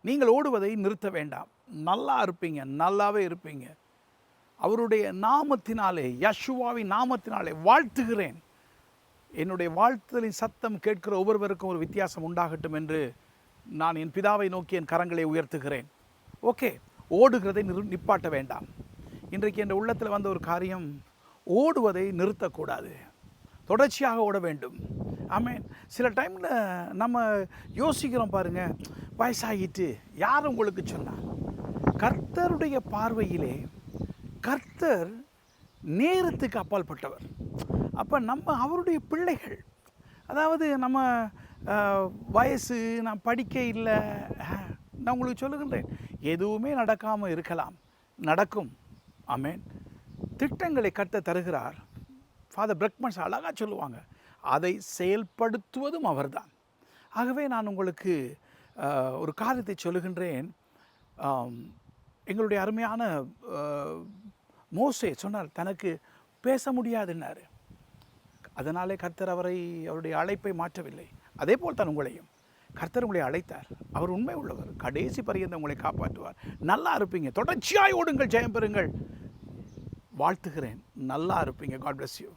நீங்கள் ஓடுவதை நிறுத்த வேண்டாம். நல்லா இருப்பீங்க நல்லாவே இருப்பீங்க. அவருடைய நாமத்தினாலே யஷுவாவின் நாமத்தினாலே வாழ்த்துகிறேன். என்னுடைய வாழ்த்துதலின் சத்தம் கேட்கிற ஒவ்வொருவருக்கும் ஒரு வித்தியாசம் உண்டாகட்டும் என்று நான் என் பிதாவை நோக்கி என் கரங்களை உயர்த்துகிறேன். ஓகே ஓடுகிறதை நிறு நிப்பாட்ட வேண்டாம். இன்றைக்கு என் உள்ளத்தில் வந்த ஒரு காரியம் ஓடுவதை நிறுத்தக்கூடாது. தொடர்ச்சியாக ஓட வேண்டும். ஆமேன். சில டைமில் நம்ம யோசிக்கிறோம் பாருங்கள் வயசாகிட்டு யார் உங்களுக்கு சொன்னார்? கர்த்தருடைய பார்வையிலே கர்த்தர் நேரத்துக்கு அப்பாற்பட்டவர் அப்போ நம்ம அவருடைய பிள்ளைகள் அதாவது நம்ம வயசு நான் படிக்க இல்லை நான் உங்களுக்கு சொல்லுகின்றேன். எதுவுமே நடக்காமல் இருக்கலாம். நடக்கும். ஆமேன். திட்டங்களை கட்ட தருகிறார். ஃபாதர் பிரக்மன்ஸ் அழகாக சொல்லுவாங்க. அதை செயல்படுத்துவதும் அவர்தான். ஆகவே நான் உங்களுக்கு ஒரு காரியத்தை சொல்லுகின்றேன். எங்களுடைய அருமையான மோசே சொன்னார் தனக்கு பேச முடியாதுன்னாரு. அதனாலே கர்த்தர் அவரை அவருடைய அழைப்பை மாற்றவில்லை. அதே போல் தான் உங்களையும். கர்த்தர் உங்களை அழைத்தார். அவர் உண்மை உள்ளவர். கடைசி பரியந்த உங்களை காப்பாற்றுவார். நல்லா இருப்பீங்க. தொடர்ச்சியாய் ஓடுங்கள் ஜெயம் பெறுங்கள். வாழ்த்துகிறேன். நல்லா இருப்பீங்க. God bless you